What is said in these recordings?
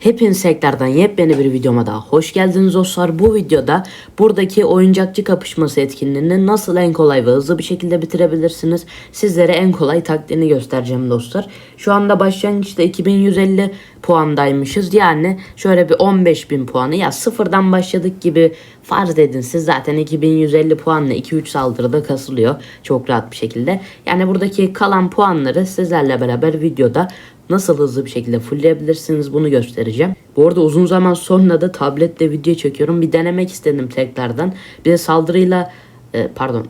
Hepiniz tekrardan yepyeni bir videoma daha hoş geldiniz dostlar. Bu videoda buradaki oyuncakçı kapışması etkinliğini nasıl en kolay ve hızlı bir şekilde bitirebilirsiniz. Sizlere en kolay taktiğini göstereceğim dostlar. Şu anda başlangıçta 2150 puandaymışız. Yani şöyle bir 15.000 puanı ya sıfırdan başladık gibi farz edin siz zaten 2150 puanla 2-3 saldırıda kasılıyor. Çok rahat bir şekilde. Yani buradaki kalan puanları sizlerle beraber videoda nasıl hızlı bir şekilde fullleyebilirsiniz bunu göstereceğim. Bu arada uzun zaman sonra da tabletle video çekiyorum. Bir denemek istedim tekrardan. Bir de saldırıyla e, pardon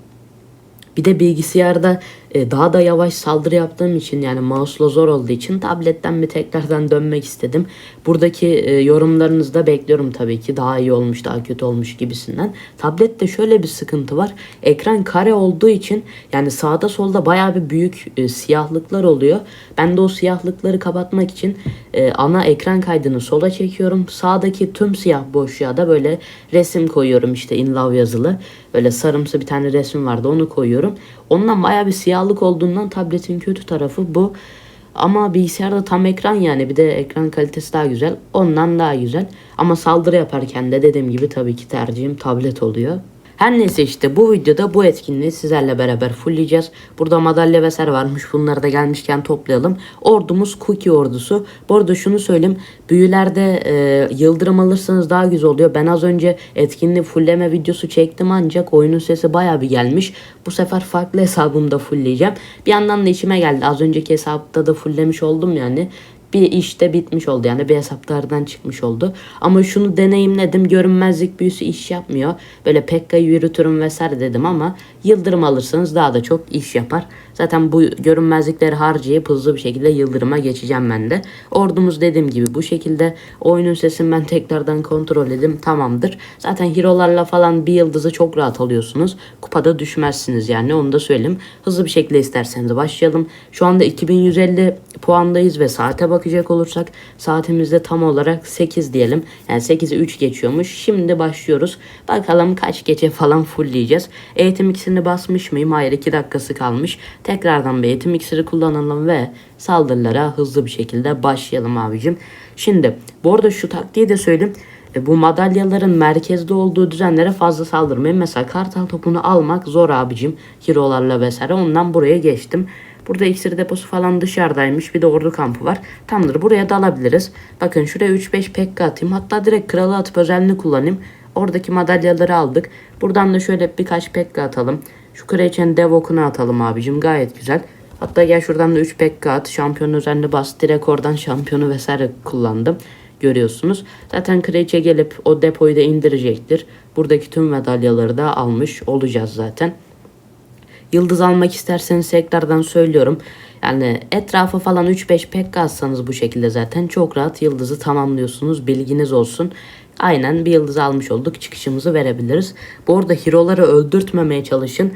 bir de bilgisayarda e, daha da yavaş saldırı yaptığım için yani mouse'la zor olduğu için tabletten bir tekrardan dönmek istedim. Buradaki e, yorumlarınızı da bekliyorum tabii ki. Daha iyi olmuş, daha kötü olmuş gibisinden. Tablette şöyle bir sıkıntı var. Ekran kare olduğu için yani sağda solda bayağı bir büyük e, siyahlıklar oluyor. Ben de o siyahlıkları kapatmak için e, ana ekran kaydını sola çekiyorum. Sağdaki tüm siyah boşluğa da böyle resim koyuyorum işte in love yazılı. Böyle sarımsı bir tane resim vardı onu koyuyorum. Ondan bayağı bir siyahlık olduğundan tabletin kötü tarafı bu. Ama bilgisayarda tam ekran yani bir de ekran kalitesi daha güzel. Ondan daha güzel. Ama saldırı yaparken de dediğim gibi tabii ki tercihim tablet oluyor. Her neyse işte bu videoda bu etkinliği sizlerle beraber fullleyeceğiz. Burada madalya vesaire varmış. Bunları da gelmişken toplayalım. Ordumuz Cookie ordusu. Bu arada şunu söyleyeyim. Büyülerde e, yıldırım alırsanız daha güzel oluyor. Ben az önce etkinliği fullleme videosu çektim ancak oyunun sesi baya bir gelmiş. Bu sefer farklı hesabımda fullleyeceğim. Bir yandan da içime geldi. Az önceki hesapta da fulllemiş oldum yani bir işte bitmiş oldu yani bir hesaplardan çıkmış oldu. Ama şunu deneyimledim görünmezlik büyüsü iş yapmıyor. Böyle Pekka'yı yürütürüm vesaire dedim ama yıldırım alırsanız daha da çok iş yapar. Zaten bu görünmezlikleri harcayıp hızlı bir şekilde yıldırıma geçeceğim ben de. Ordumuz dediğim gibi bu şekilde oyunun sesini ben tekrardan kontrol edeyim tamamdır. Zaten hero'larla falan bir yıldızı çok rahat alıyorsunuz. Kupada düşmezsiniz yani onu da söyleyeyim. Hızlı bir şekilde isterseniz başlayalım. Şu anda 2150 puandayız ve saate bakacak olursak saatimizde tam olarak 8 diyelim. Yani 8'i 3 geçiyormuş. Şimdi başlıyoruz. Bakalım kaç gece falan fullleyeceğiz. Eğitim ikisini basmış mıyım? Hayır 2 dakikası kalmış. Tekrardan bir eğitim iksiri kullanalım ve saldırılara hızlı bir şekilde başlayalım abicim. Şimdi bu arada şu taktiği de söyleyeyim. E, bu madalyaların merkezde olduğu düzenlere fazla saldırmayın. Mesela kartal topunu almak zor abicim. Hero'larla vesaire. Ondan buraya geçtim. Burada iksir deposu falan dışarıdaymış. Bir de ordu kampı var. Tamamdır buraya dalabiliriz. Bakın şuraya 3-5 pekka atayım. Hatta direkt kralı atıp özelliğini kullanayım. Oradaki madalyaları aldık. Buradan da şöyle birkaç pekka atalım. Şu kraliçenin dev okunu atalım abicim. Gayet güzel. Hatta gel şuradan da 3 pekka at. Şampiyonun üzerinde bas. Direkt oradan şampiyonu vesaire kullandım. Görüyorsunuz. Zaten kraliçe gelip o depoyu da indirecektir. Buradaki tüm madalyaları da almış olacağız zaten. Yıldız almak isterseniz tekrardan söylüyorum. Yani etrafa falan 3-5 pek alsanız bu şekilde zaten çok rahat yıldızı tamamlıyorsunuz. Bilginiz olsun. Aynen bir yıldız almış olduk. Çıkışımızı verebiliriz. Bu arada hero'ları öldürtmemeye çalışın.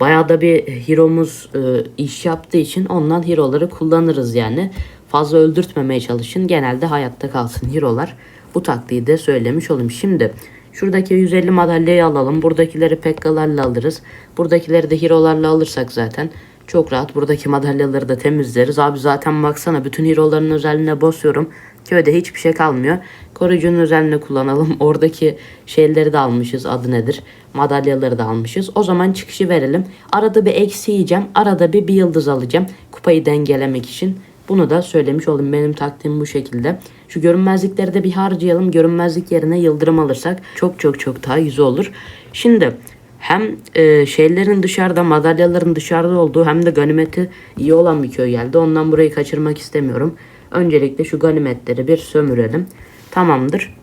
Bayağı da bir hero'muz e, iş yaptığı için ondan hero'ları kullanırız yani. Fazla öldürtmemeye çalışın. Genelde hayatta kalsın hero'lar. Bu taktiği de söylemiş olayım. Şimdi Şuradaki 150 madalyayı alalım. Buradakileri pekkalarla alırız. Buradakileri de hero'larla alırsak zaten çok rahat. Buradaki madalyaları da temizleriz. Abi zaten baksana bütün hero'ların özelliğine basıyorum. Köyde hiçbir şey kalmıyor. Koruyucunun özelliğini kullanalım. Oradaki şeyleri de almışız. Adı nedir? Madalyaları da almışız. O zaman çıkışı verelim. Arada bir eksi yiyeceğim. Arada bir bir yıldız alacağım. Kupayı dengelemek için. Bunu da söylemiş oldum. Benim taktiğim bu şekilde. Şu görünmezlikleri de bir harcayalım. Görünmezlik yerine yıldırım alırsak çok çok çok daha yüzü olur. Şimdi hem e, şeylerin dışarıda madalyaların dışarıda olduğu hem de ganimeti iyi olan bir köy geldi. Ondan burayı kaçırmak istemiyorum. Öncelikle şu ganimetleri bir sömürelim. Tamamdır.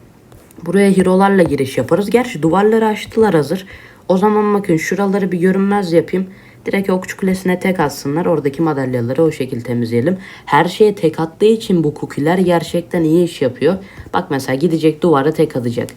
Buraya hero'larla giriş yaparız. Gerçi duvarları açtılar hazır. O zaman bakın şuraları bir görünmez yapayım. Direkt okçu kulesine tek atsınlar. Oradaki madalyaları o şekilde temizleyelim. Her şeye tek attığı için bu kukiler gerçekten iyi iş yapıyor. Bak mesela gidecek duvara tek atacak.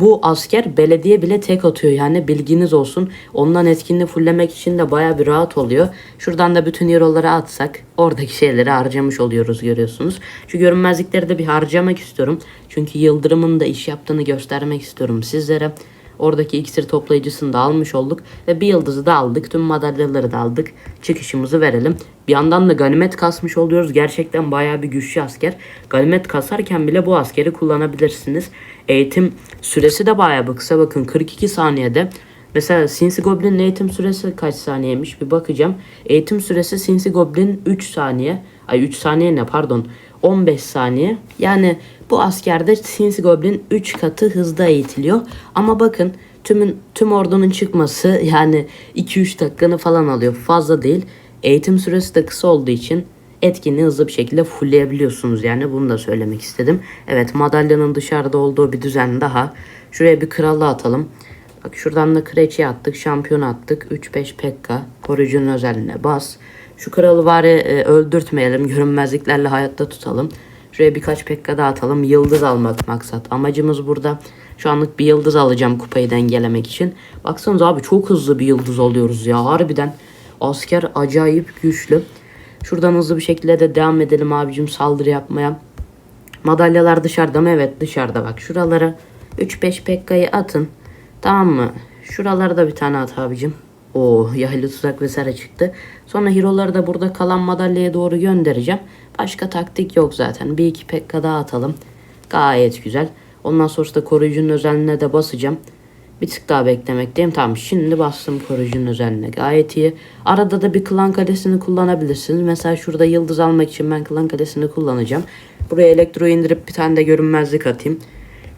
Bu asker belediye bile tek atıyor yani bilginiz olsun. Ondan etkinliği fulllemek için de baya bir rahat oluyor. Şuradan da bütün hero'ları atsak oradaki şeyleri harcamış oluyoruz görüyorsunuz. Şu görünmezlikleri de bir harcamak istiyorum. Çünkü Yıldırım'ın da iş yaptığını göstermek istiyorum sizlere. Oradaki iksir toplayıcısını da almış olduk. Ve bir yıldızı da aldık. Tüm madalyaları da aldık. Çıkışımızı verelim. Bir yandan da ganimet kasmış oluyoruz. Gerçekten bayağı bir güçlü asker. Ganimet kasarken bile bu askeri kullanabilirsiniz. Eğitim süresi de bayağı bir kısa. Bakın 42 saniyede Mesela Sinsi Goblin'in eğitim süresi kaç saniyemiş bir bakacağım. Eğitim süresi Sinsi Goblin 3 saniye. Ay 3 saniye ne pardon. 15 saniye. Yani bu askerde Sinsi Goblin 3 katı hızda eğitiliyor. Ama bakın tümün tüm ordunun çıkması yani 2-3 dakikanı falan alıyor. Fazla değil. Eğitim süresi de kısa olduğu için etkinliği hızlı bir şekilde fullleyebiliyorsunuz yani bunu da söylemek istedim. Evet madalyanın dışarıda olduğu bir düzen daha. Şuraya bir krallığı atalım. Bak şuradan da kreçi attık, şampiyon attık. 3-5 pekka, koruyucunun özelliğine bas. Şu kralı bari e, öldürtmeyelim, görünmezliklerle hayatta tutalım. Şuraya birkaç pekka daha atalım. Yıldız almak maksat. Amacımız burada şu anlık bir yıldız alacağım kupayı dengelemek için. Baksanıza abi çok hızlı bir yıldız alıyoruz ya harbiden. Asker acayip güçlü. Şuradan hızlı bir şekilde de devam edelim abicim saldırı yapmaya. Madalyalar dışarıda mı? Evet dışarıda bak. Şuralara 3-5 pekkayı atın. Tamam mı? Şuralara da bir tane at abicim. Oo yaylı tuzak vesaire çıktı. Sonra hero'ları da burada kalan madalyaya doğru göndereceğim. Başka taktik yok zaten. Bir iki pekka daha atalım. Gayet güzel. Ondan sonra da koruyucunun özelliğine de basacağım. Bir tık daha beklemekteyim. Tamam şimdi bastım koruyucunun özelliğine. Gayet iyi. Arada da bir klan kalesini kullanabilirsiniz. Mesela şurada yıldız almak için ben klan kalesini kullanacağım. Buraya elektro indirip bir tane de görünmezlik atayım.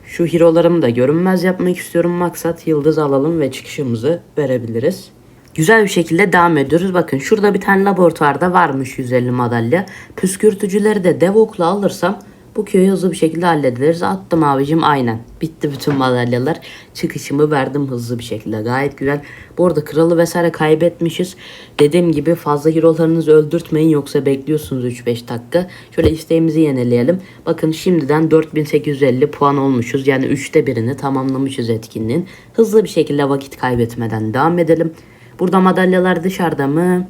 Şu hero'larımı da görünmez yapmak istiyorum. Maksat yıldız alalım ve çıkışımızı verebiliriz. Güzel bir şekilde devam ediyoruz. Bakın şurada bir tane laboratuvarda varmış 150 madalya. Püskürtücüleri de devokla alırsam bu köyü hızlı bir şekilde hallederiz. Attım abicim aynen. Bitti bütün madalyalar. Çıkışımı verdim hızlı bir şekilde. Gayet güzel. Bu arada kralı vesaire kaybetmişiz. Dediğim gibi fazla hero'larınızı öldürtmeyin yoksa bekliyorsunuz 3-5 dakika. Şöyle isteğimizi yenileyelim. Bakın şimdiden 4850 puan olmuşuz. Yani 3'te birini tamamlamışız etkinliğin. Hızlı bir şekilde vakit kaybetmeden devam edelim. Burada madalyalar dışarıda mı?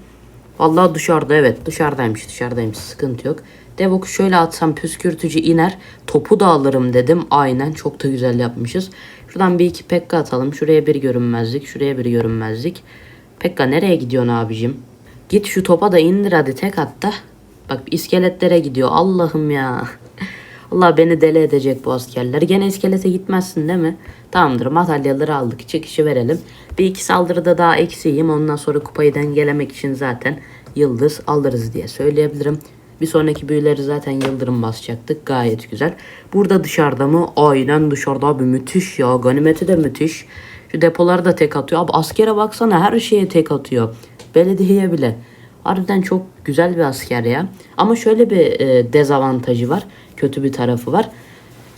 Vallahi dışarıda evet dışarıdaymış dışarıdaymış sıkıntı yok. Devok'u şöyle atsam püskürtücü iner. Topu da alırım dedim. Aynen çok da güzel yapmışız. Şuradan bir iki pekka atalım. Şuraya bir görünmezlik. Şuraya bir görünmezlik. Pekka nereye gidiyorsun abicim? Git şu topa da indir hadi tek hatta. Bak iskeletlere gidiyor. Allah'ım ya. Allah beni deli edecek bu askerler. Gene iskelete gitmezsin değil mi? Tamamdır madalyaları aldık. Çıkışı verelim. Bir iki saldırıda daha eksiğim. Ondan sonra kupayı dengelemek için zaten yıldız alırız diye söyleyebilirim. Bir sonraki büyüleri zaten yıldırım basacaktık. Gayet güzel. Burada dışarıda mı? Aynen dışarıda abi müthiş ya. Ganimeti de müthiş. Şu depoları da tek atıyor. Abi askere baksana her şeye tek atıyor. Belediyeye bile. Harbiden çok güzel bir asker ya. Ama şöyle bir e, dezavantajı var. Kötü bir tarafı var.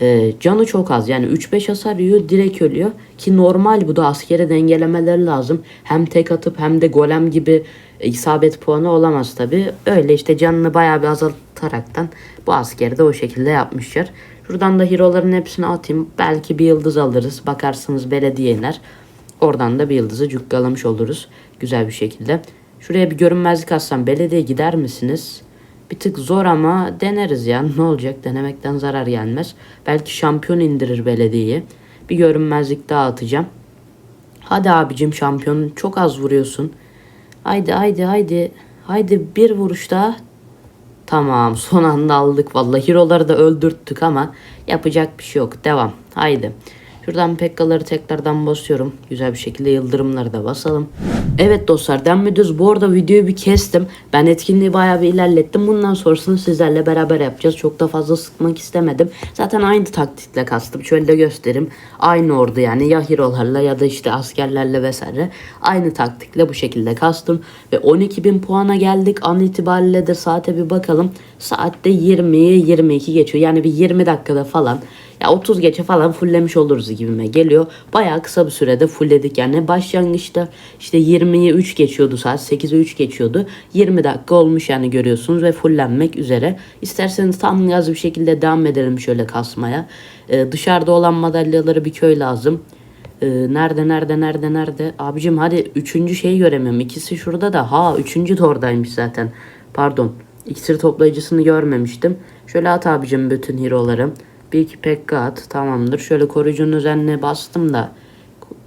E, canı çok az. Yani 3-5 hasar yiyor direkt ölüyor. Ki normal bu da askere dengelemeleri lazım. Hem tek atıp hem de golem gibi isabet puanı olamaz tabi. Öyle işte canını bayağı bir azaltaraktan bu askeri de o şekilde yapmışlar. Şuradan da hero'ların hepsini atayım. Belki bir yıldız alırız. Bakarsınız belediye iner. Oradan da bir yıldızı cukkalamış oluruz. Güzel bir şekilde. Şuraya bir görünmezlik atsam belediye gider misiniz? Bir tık zor ama deneriz ya. Ne olacak? Denemekten zarar gelmez. Belki şampiyon indirir belediyeyi. Bir görünmezlik daha atacağım. Hadi abicim şampiyon çok az vuruyorsun. Haydi haydi haydi. Haydi bir vuruş daha. Tamam son anda aldık vallahi hero'ları da öldürttük ama yapacak bir şey yok. Devam. Haydi. Şuradan pekkaları tekrardan basıyorum. Güzel bir şekilde yıldırımları da basalım. Evet dostlar devam ediyoruz. Bu arada videoyu bir kestim. Ben etkinliği bayağı bir ilerlettim. Bundan sonrasını sizlerle beraber yapacağız. Çok da fazla sıkmak istemedim. Zaten aynı taktikle kastım. Şöyle de göstereyim. Aynı ordu yani ya hero'larla ya da işte askerlerle vesaire. Aynı taktikle bu şekilde kastım. Ve 12.000 puana geldik. An itibariyle de saate bir bakalım. Saatte 20'yi 22 geçiyor. Yani bir 20 dakikada falan ya 30 geçe falan fulllemiş oluruz gibime geliyor. Bayağı kısa bir sürede fullledik yani. Başlangıçta işte 20'yi 3 geçiyordu saat 8'e 3 geçiyordu. 20 dakika olmuş yani görüyorsunuz ve fullenmek üzere. İsterseniz tam gaz bir şekilde devam edelim şöyle kasmaya. Ee, dışarıda olan madalyaları bir köy lazım. Ee, nerede nerede nerede nerede? Abicim hadi üçüncü şeyi göremiyorum. İkisi şurada da. Ha üçüncü de oradaymış zaten. Pardon. İksir toplayıcısını görmemiştim. Şöyle at abicim bütün hero'ları. Bir iki pekka at. Tamamdır. Şöyle koruyucunun üzerine bastım da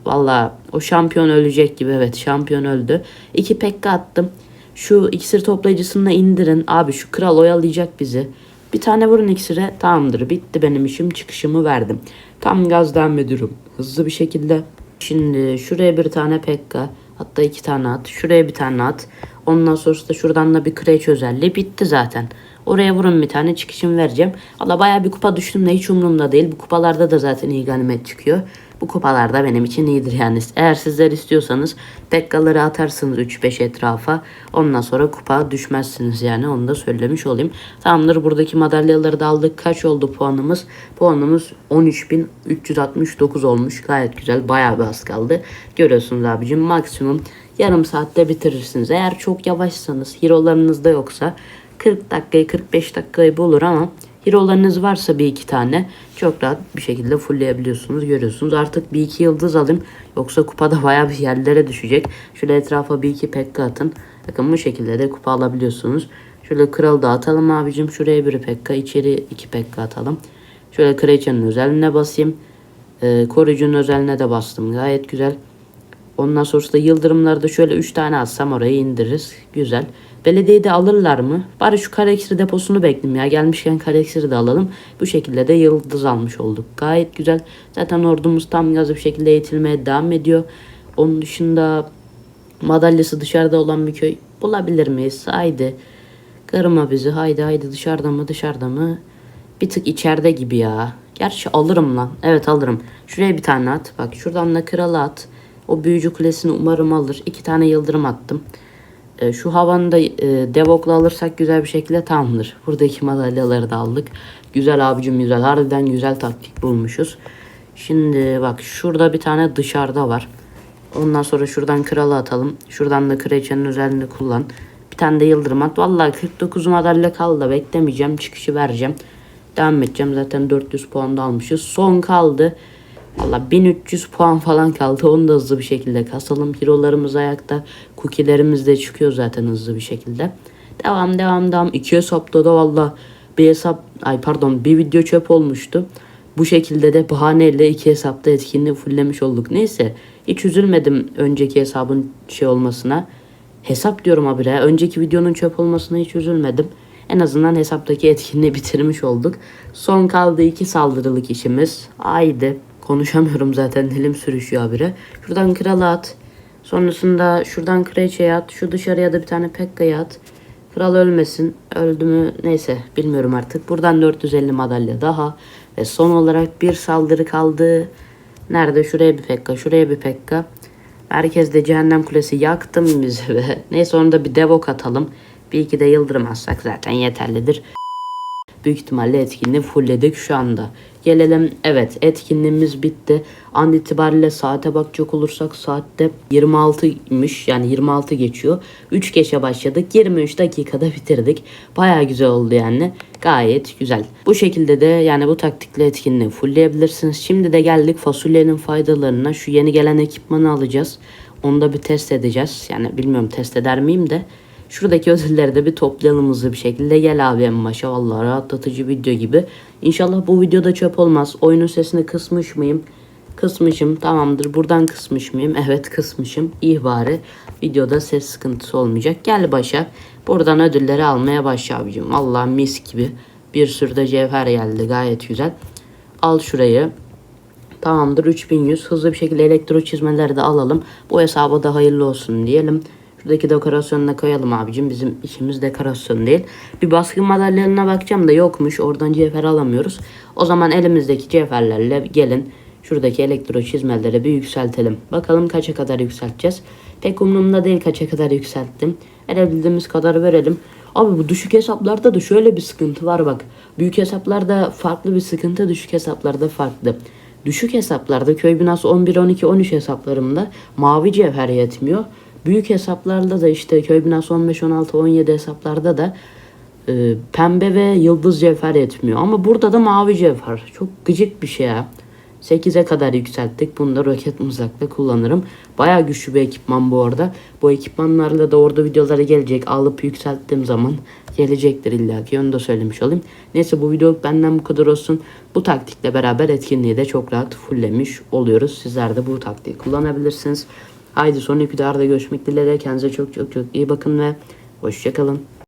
Valla o şampiyon ölecek gibi evet şampiyon öldü. İki pekka attım. Şu iksir toplayıcısını indirin. Abi şu kral oyalayacak bizi. Bir tane vurun iksire tamamdır. Bitti benim işim çıkışımı verdim. Tam gaz devam ediyorum. Hızlı bir şekilde. Şimdi şuraya bir tane pekka. Hatta iki tane at. Şuraya bir tane at. Ondan sonrası da şuradan da bir kreç özelliği. Bitti zaten. Oraya vurun bir tane çıkışımı vereceğim. Valla baya bir kupa düştüm de hiç umurumda değil. Bu kupalarda da zaten iyi ganimet çıkıyor. Bu kupalarda benim için iyidir yani. Eğer sizler istiyorsanız pekkaları atarsınız 3-5 etrafa. Ondan sonra kupa düşmezsiniz yani onu da söylemiş olayım. Tamamdır buradaki madalyaları da aldık. Kaç oldu puanımız? Puanımız 13.369 olmuş. Gayet güzel. Bayağı bir az kaldı. Görüyorsunuz abicim maksimum yarım saatte bitirirsiniz. Eğer çok yavaşsanız hero'larınız da yoksa 40 dakikayı 45 dakikayı bulur ama hero'larınız varsa bir iki tane çok rahat bir şekilde fullleyebiliyorsunuz görüyorsunuz. Artık bir iki yıldız alayım yoksa kupada bayağı bir yerlere düşecek. Şöyle etrafa bir iki pekka atın. Bakın bu şekilde de kupa alabiliyorsunuz. Şöyle kral da atalım abicim. Şuraya bir pekka içeri iki pekka atalım. Şöyle kraliçenin özeline basayım. Ee, koruyucunun özeline de bastım. Gayet güzel. Ondan sonrasında yıldırımları da şöyle 3 tane atsam oraya indiririz. Güzel. Belediyede alırlar mı? Bari şu kare iksir deposunu bekleyeyim ya. Gelmişken kare iksiri de alalım. Bu şekilde de yıldız almış olduk. Gayet güzel. Zaten ordumuz tam gaz bir şekilde eğitilmeye devam ediyor. Onun dışında madalyası dışarıda olan bir köy bulabilir miyiz? Haydi. Kırma bizi. Haydi haydi dışarıda mı dışarıda mı? Bir tık içeride gibi ya. Gerçi alırım lan. Evet alırım. Şuraya bir tane at. Bak şuradan da kralı at. O büyücü kulesini umarım alır. İki tane yıldırım attım. E, şu havanı da e, devokla alırsak güzel bir şekilde tamamdır. Buradaki madalyaları da aldık. Güzel abicim güzel. Harbiden güzel taktik bulmuşuz. Şimdi bak şurada bir tane dışarıda var. Ondan sonra şuradan kralı atalım. Şuradan da kraliçenin özelliğini kullan. Bir tane de yıldırım at. Vallahi 49 madalya kaldı da beklemeyeceğim. Çıkışı vereceğim. Devam edeceğim. Zaten 400 puan da almışız. Son kaldı. Valla 1300 puan falan kaldı. Onu da hızlı bir şekilde kasalım. Hero'larımız ayakta. Cookie'lerimiz de çıkıyor zaten hızlı bir şekilde. Devam devam devam. İki hesapta da valla bir hesap ay pardon bir video çöp olmuştu. Bu şekilde de bahaneyle iki hesapta etkinliği fulllemiş olduk. Neyse hiç üzülmedim önceki hesabın şey olmasına. Hesap diyorum habire. Önceki videonun çöp olmasına hiç üzülmedim. En azından hesaptaki etkinliği bitirmiş olduk. Son kaldı iki saldırılık işimiz. Haydi. Konuşamıyorum zaten dilim sürüşüyor habire. Şuradan krala at. Sonrasında şuradan kraliçeye at. Şu dışarıya da bir tane pekkaya at. Kral ölmesin. Öldü mü neyse bilmiyorum artık. Buradan 450 madalya daha. Ve son olarak bir saldırı kaldı. Nerede? Şuraya bir pekka, şuraya bir pekka. Merkezde cehennem kulesi yaktım bizi be. Neyse onu da bir devok atalım. Bir iki de yıldırım atsak zaten yeterlidir. Büyük ihtimalle etkinliği fullledik şu anda. Gelelim evet etkinliğimiz bitti. An itibariyle saate bakacak olursak saatte 26'ymış yani 26 geçiyor. 3 geçe başladık 23 dakikada bitirdik. Baya güzel oldu yani. Gayet güzel. Bu şekilde de yani bu taktikle etkinliği fullleyebilirsiniz. Şimdi de geldik fasulyenin faydalarına. Şu yeni gelen ekipmanı alacağız. Onu da bir test edeceğiz. Yani bilmiyorum test eder miyim de. Şuradaki ödülleri de bir toplayalım hızlı bir şekilde. Gel abi en başa rahatlatıcı video gibi. İnşallah bu videoda çöp olmaz. Oyunun sesini kısmış mıyım? Kısmışım tamamdır. Buradan kısmış mıyım? Evet kısmışım. İyi. Videoda ses sıkıntısı olmayacak. Gel başa. Buradan ödülleri almaya başla abicim. Vallahi mis gibi. Bir sürü de cevher geldi. Gayet güzel. Al şurayı. Tamamdır 3100. Hızlı bir şekilde elektro çizmeleri de alalım. Bu hesaba da hayırlı olsun diyelim. Şuradaki dekorasyonu da koyalım abicim. Bizim işimiz dekorasyon değil. Bir baskın madalyalarına bakacağım da yokmuş. Oradan cevher alamıyoruz. O zaman elimizdeki cevherlerle gelin. Şuradaki elektro çizmeleri bir yükseltelim. Bakalım kaça kadar yükselteceğiz. Pek umurumda değil kaça kadar yükselttim. Verebildiğimiz kadar verelim. Abi bu düşük hesaplarda da şöyle bir sıkıntı var bak. Büyük hesaplarda farklı bir sıkıntı, düşük hesaplarda farklı. Düşük hesaplarda köy binası 11, 12, 13 hesaplarımda mavi cevher yetmiyor. Büyük hesaplarda da işte köy binası 15, 16, 17 hesaplarda da e, pembe ve yıldız cevher yetmiyor. Ama burada da mavi cevher. Çok gıcık bir şey ya. 8'e kadar yükselttik. Bunu da roket mızrakla kullanırım. Bayağı güçlü bir ekipman bu arada. Bu ekipmanlarla da orada videoları gelecek. Alıp yükselttiğim zaman gelecektir illaki. Onu da söylemiş olayım. Neyse bu videoluk benden bu kadar olsun. Bu taktikle beraber etkinliği de çok rahat fulllemiş oluyoruz. Sizler de bu taktiği kullanabilirsiniz. Haydi sonraki videolarda görüşmek dileğiyle. Kendinize çok çok çok iyi bakın ve hoşçakalın.